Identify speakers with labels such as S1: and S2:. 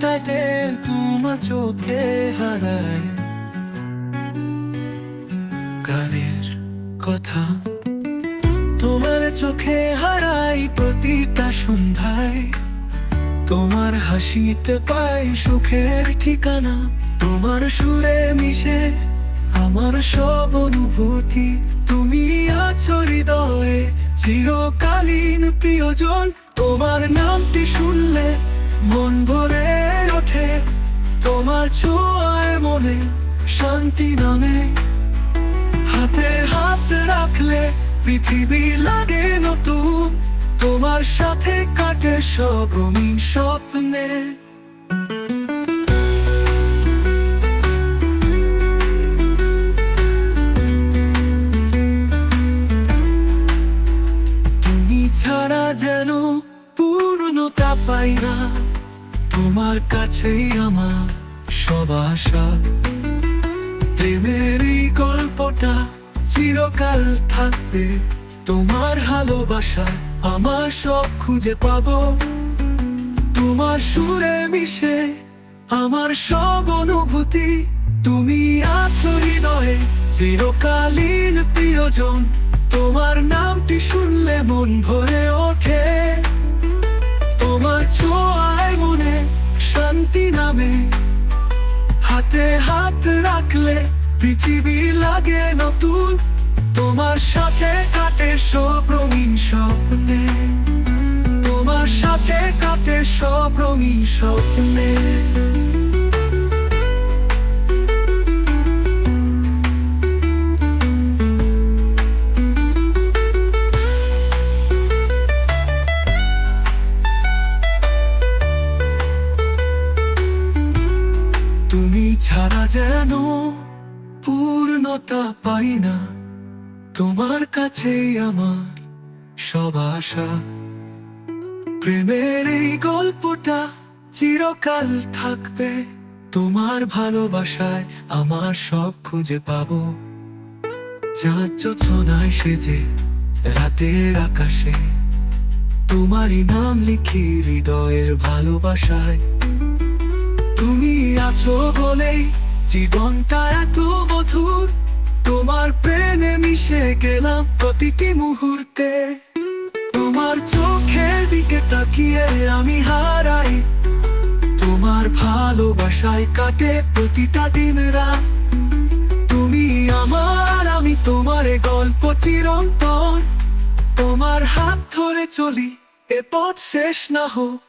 S1: Title তোমার চোখে হারায়। গানের কথা তোমার চোখে হারাই প্রতিটা সন্ধ্যায়। তোমার হাসিতে পাই সুখের ঠিকানা। তোমার সুরে মিশে আমার সব অনুভূতি। তুমি আছো হৃদয়ে চিরকালীন প্রিয়জন। তোমার নামটি শুনলে মন ভরে ওঠে তোমার ছোঁয়ায় মনে শান্তি নামে। হাতে হাত রাখলে পৃথিবী লাগে নতুন, তোমার সাথে কাটে সব স্বপ্নে। পূর্ণতা পাই না তোমার কাছেই আমার সব আশা। প্রেমের এই গল্পটা চিরকাল থাকবে। তোমার ভালোবাসা আমার সব খুঁজে তোমার সুরে মিশে আমার সব অনুভূতি। তুমি আছো হৃদয়ে চিরকালীন প্রিয়জন। তোমার নামটি শুনলে মন ভরে হাতে হাত রাখলে পৃথিবী লাগে নতুন। তোমার সাথে কাটে সব রঙিন স্বপ্নে। তোমার সাথে কাটে সব রঙিন স্বপ্নে। ছাড়া যেন পূর্ণতা পাই না, তোমার কাছেই আমার সব আশা। প্রেমের এই গল্পটা চিরকাল থাকবে, তোমার ভালোবাসায় আমার সব খুঁজে পাবো। চাঁদ যোছনায় সেজে রাতের আকাশে, তোমারই নাম লিখি হৃদয়ের ভালোবাসায়। আছো বলেই জীবনটা এত মধুর, তোমার প্রেমে মিশে গেলাম প্রতিটি মুহূর্তে। তোমার চোখের দিকে তাকিয়ে আমি হারাই, তোমার ভালোবাসায় কাটে প্রতিটা দিন রাত। তুমি আমার, আমি তোমার গল্প চিরন্তন। তোমার হাত ধরে চলি, এ পথ শেষ না হোক।